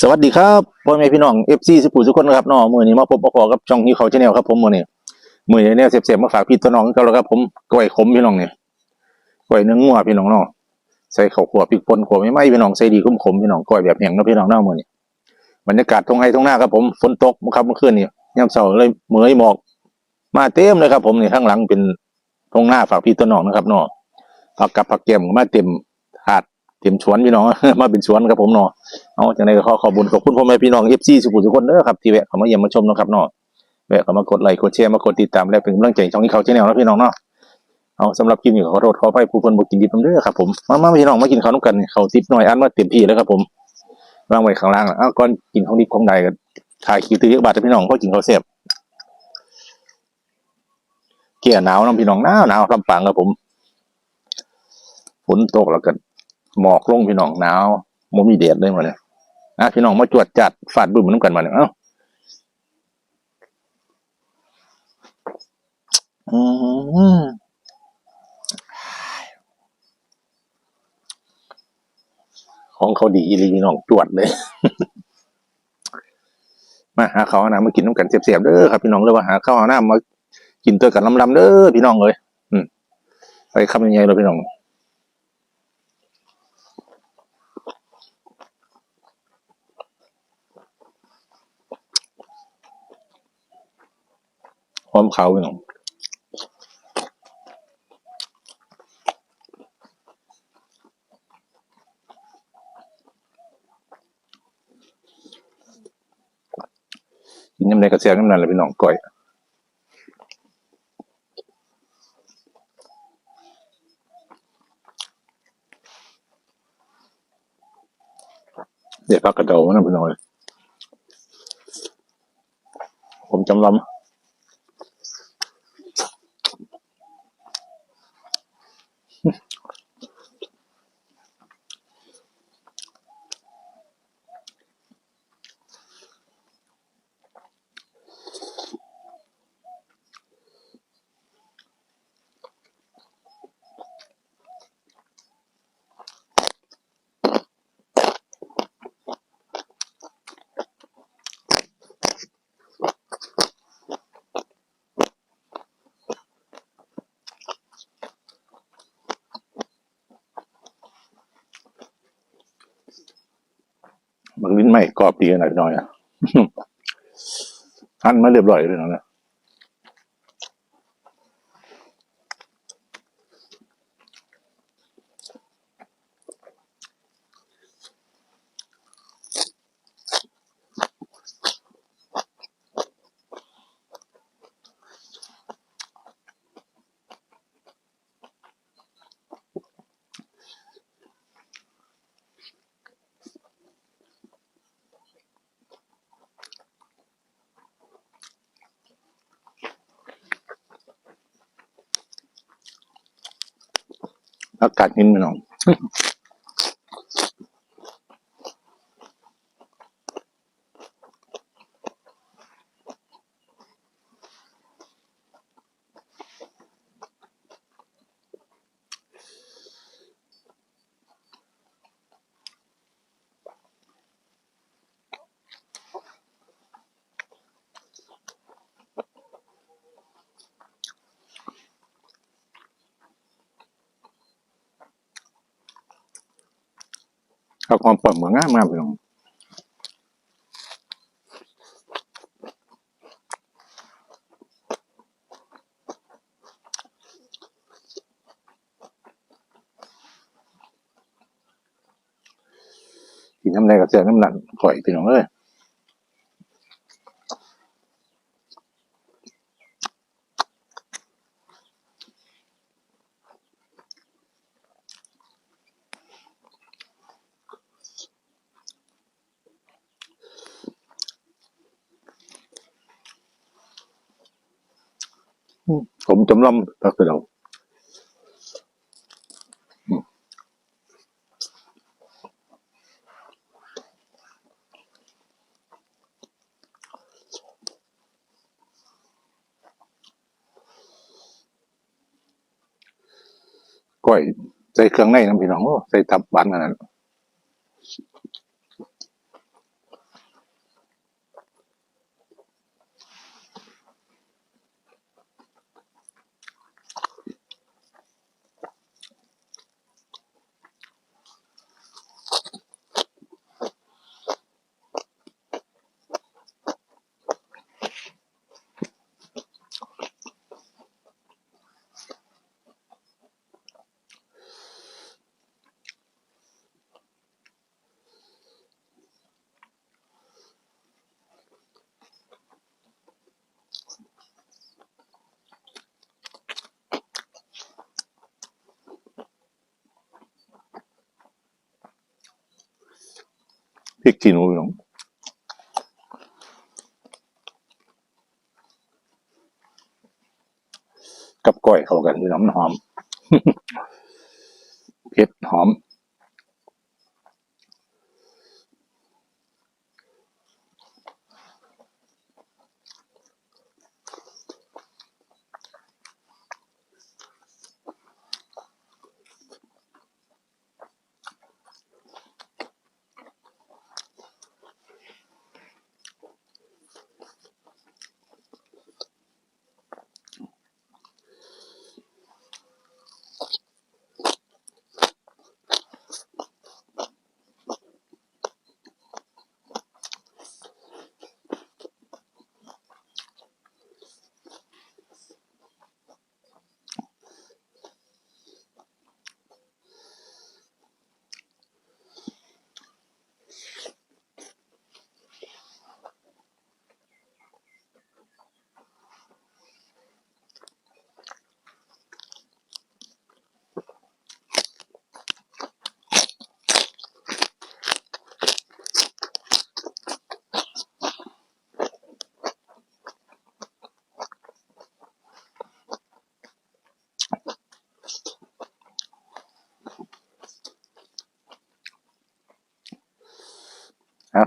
สวัสดีครับพ่อแม่พี่น้องเอฟซีสุขุสุขคนครับน้องมือนี้มาพบมาพอกับช่องฮิวเขาชาแนลครับผมมือนี้มือนี้เนี่ยเสียบๆมาฝากพี่ตัวน้องก็แล้วครับผมกล้วยขมพี่น้องเนี่ยกล้วยเนื้องัวพี่น้องเนาะใส่ข้าวขัวพริกป่นขัวไม่ไหมพี่น้องใส่ดีขมขมพี่น้องกล้วยแบบแห้งนะพี่น้องเนามือนี้บรรยากาศทงไห้ทงหน้าครับผมฝนตกครับเมื่อคืนนี้ยามเช้าเลยเหมยหมอก มาเต็มเลยครับ ผมนี่ข้างหลังเป็นทงหน้าฝากพี่ตัวน้องนะครับเนาะผักกับผักเกียมมาเต็มถาด เต็มสวนพี่น้อง มาเป็นสวนครับผมเนาะเอาจากนั้นก็ขอขอบคุณขอบคุณพ่อแม่พี่น้องเอฟซีสุขุมทุกคนเด้อครับที่แวะเข้ามาเยี่ยมมาชมนะครับเนาะแวะเข้ามากดไลค์กดแชร์มากดติดตามและเป็นกำลังใจช่องนี้เขาชแนลนะพี่น้องเนาะเอาสำหรับคลินี้ก็ขอโทษขอไปผู้คนบ่กินดิบน้ำเด้อครับผมมามาพี่น้องมากินข้าวน้ำกันเขาติดหน่อยอันมาเต็มที่แล้วครับผมวางไว้ข้างล่างอ้าวก่อนกินของดิบของใดกันถ่ายคลิปตื้อๆบาทพี่น้องเพราะกินข้าวเสียบเกี่ยหนาวน้องพี่น้องหนาวหนาวลำปางครับผมฝนตกแล้วก็ หมอกลงพี่น้องหนาวบ่มีแดดเลยหมดเลยอะพี่น้องมาจวดจัดฟาดบึ้มมันน้ำกันมาเนี่ยเอ้าอืมของเขาดีอีลีพี่น้องจวดเลย มาหาข้าวหน้ำมากินน้ำกันเสียบๆเด้อครับพี่น้องเลยว่าหาข้าวหน้ำมากินตัวกันลำๆเด้อพี่น้องเลย อืมไปคำยังไงเลยพี่น้อง หอมเขาพี่น้องกินยำในกระเซียงน้ำนั่นแหละพี่น้องก้อยเดี๋ยวพักกระเดานะพี่น้องเลยผมจำลำ นไม่กรอบดีขนาดน้อยอะหั่นมาเรียบร้อยเลยนะ อากาศนินหน่อย ข้าความปวดเหมือนง่ายมากพี่น้องกินน้ำแดงกับเสียน้ำหนักก่อยพี่น้องเอ้ยผ มจำลำตักเดียวก้อยใส่เครื่องในน้ำพี่น้องโอ้ใส่ตับหวานขนาดนั้น พริกขี้หนูพี่น้องกับก้อยเข้ากันพี่น้องหอมเผ็ดหอม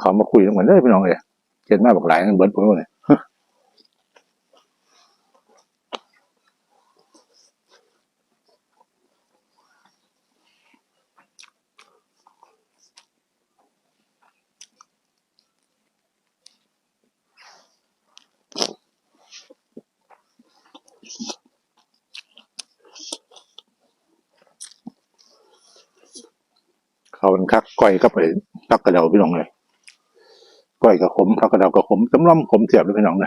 เขามาคุยเหมือนเด้อพี่น้องเลยเจ็ดมาบอกหลายกันเบิร์ดผมเลยเขาเป็นคักก้อยกับไอ้พักกระเดาพี่น้องเลย ก้อยกับขมพักกระดากับขมจำล้อมขมเสียบเลยพี่น้องเล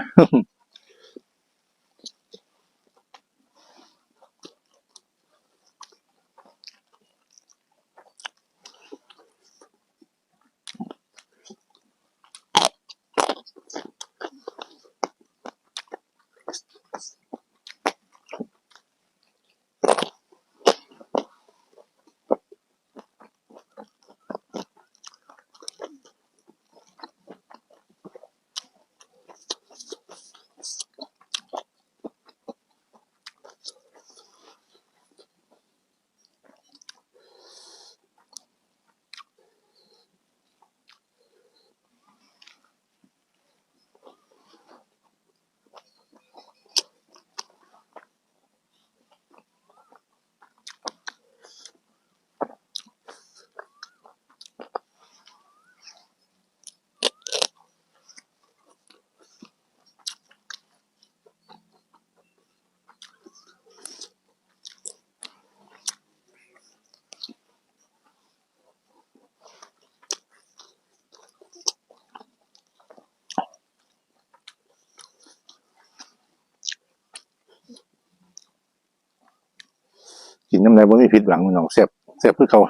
กินน้ำลายบ่มีผิดหวังพี่น้องเสียบเสียบเพื่อเขา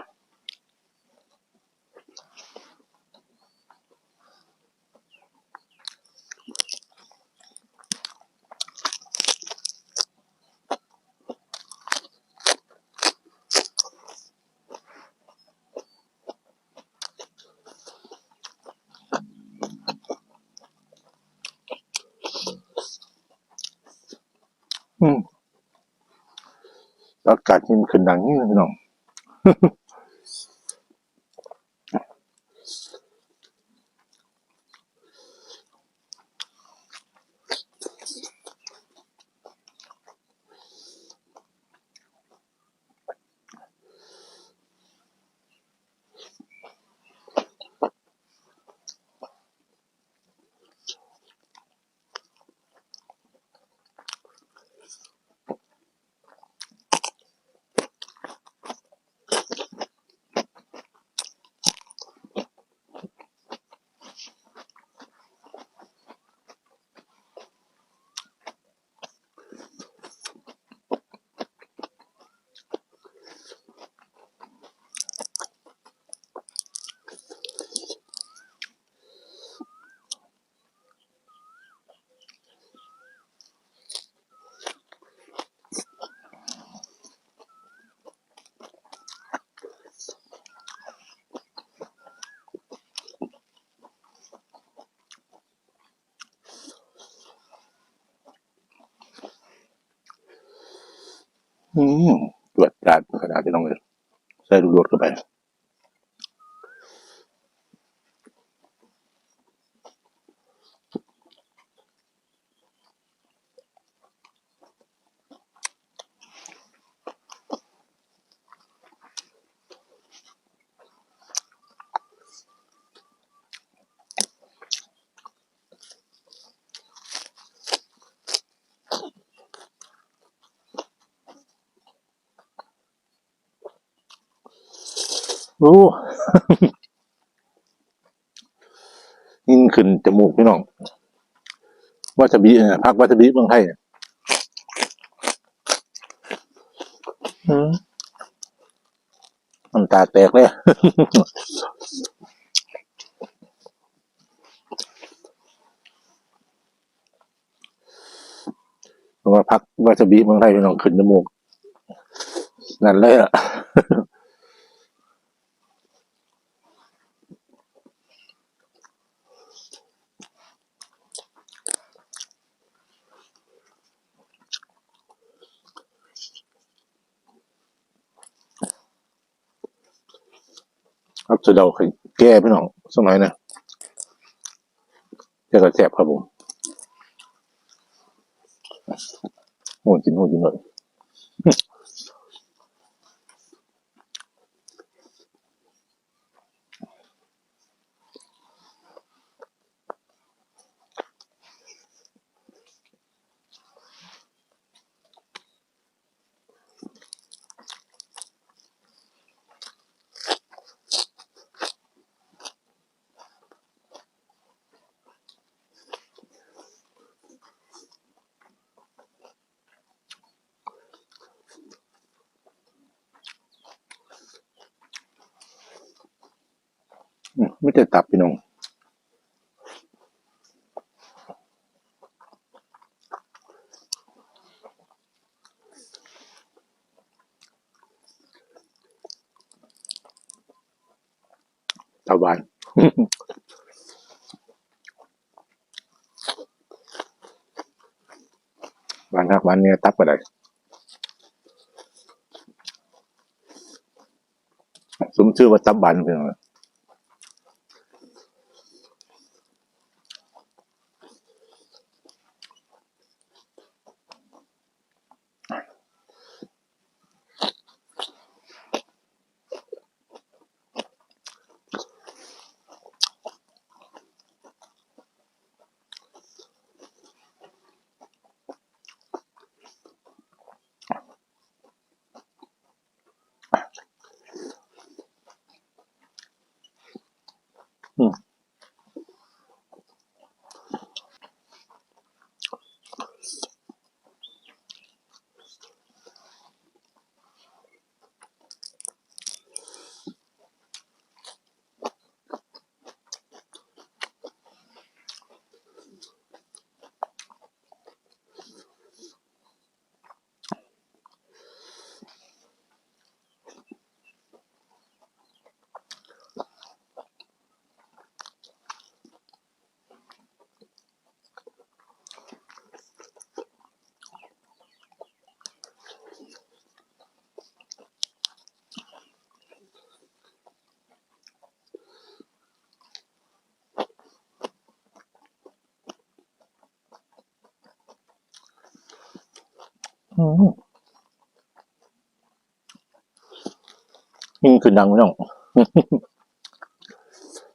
อืม อากาศมันขึ้นดังนี่พี่น้อง อืมตรวจจัดขนาดที่น้องเลยใส่ลูกโดดเข้าไป โอ้ยิ่งขึ้นจมูกพี่น้องวาซาบิเนี่ยพักวาซาบิเมืองไทยเนี่ยอืมน้ำตาแตกเลยเราะว่าพักวาซาบิเมืองไทยพี่น้องขึ้นจมูกนั่นเลยอะ ครับสุดเดาแก้พี่น้องสักหน่อยนะแก้กระแสบครับผมโอ้กินโอ้กินหน่อย ไม่ได้ตับพี่น้องตาหวานหวานนักหวานเนี่ยตับก็ได้สมชื่อว่าตับหวานพี่น้อง นี่คือดังไม่ต้อง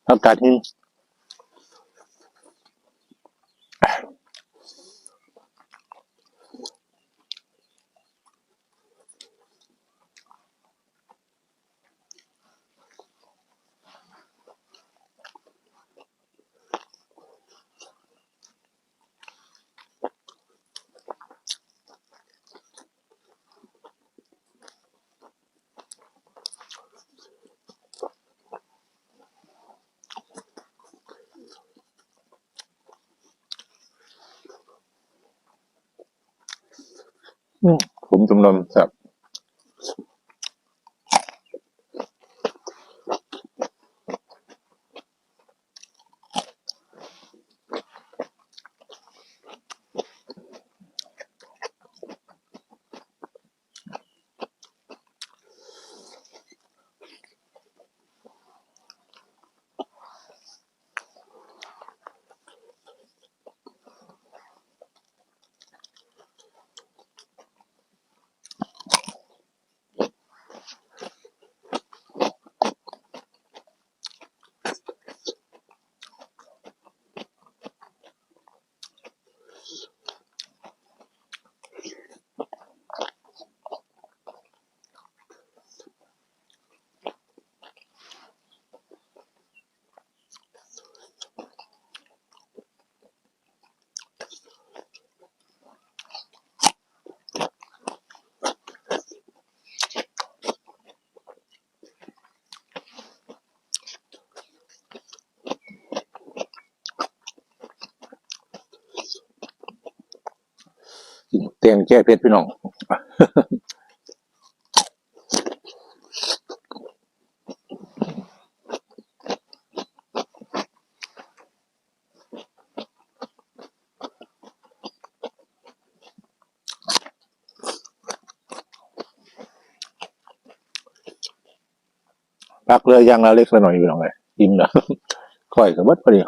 อากาศหิ้ง ผมจำนำแบบ กินเตียงแก้เผ็ดพี่น้องพักเรือยังละเล็กละหน่อยพี่น้องยอิ่มนะค่อยกับเบิดพอดี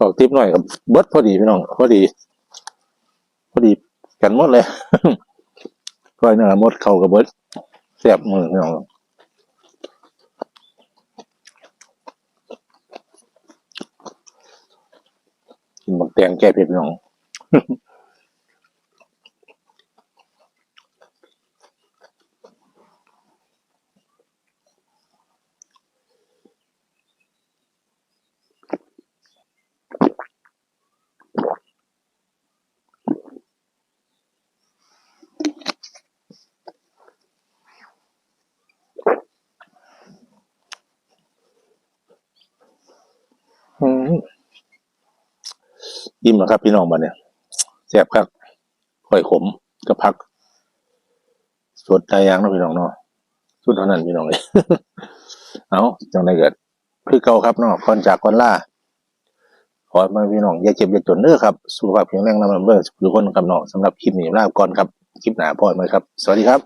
ออกทิปหน่อยกับเบิร์ดพอดีพี่น้องพอดี พอดีกันหมดเลยก้อยเนื้อหมดเข้ากับเบิร์ดแซ่บมือพี่น้องกินบักแตงแก้เผ็ดพี่น้อง อืมอิ่มแล้วครับพี่น้องมาเนี่ยแซ่บครับข่อยขมกับพักสดใจยางนะพี่น้องเนาะสุดเท่านั้นพี่น้องเลย เอาจังได้เกิด คือเก่าครับเนาะก่อนจากก่อนล่า ขอมาพี่น้องอย่าเจ็บอย่าจนเด้อครับ สุขภาพแข็งแรงนำเบอร์ทุกคนครับเนาะสำหรับคลิปนี้ลาไปก่อนครับ คลิปหน้าพอดไหมครับ สวัสดีครับ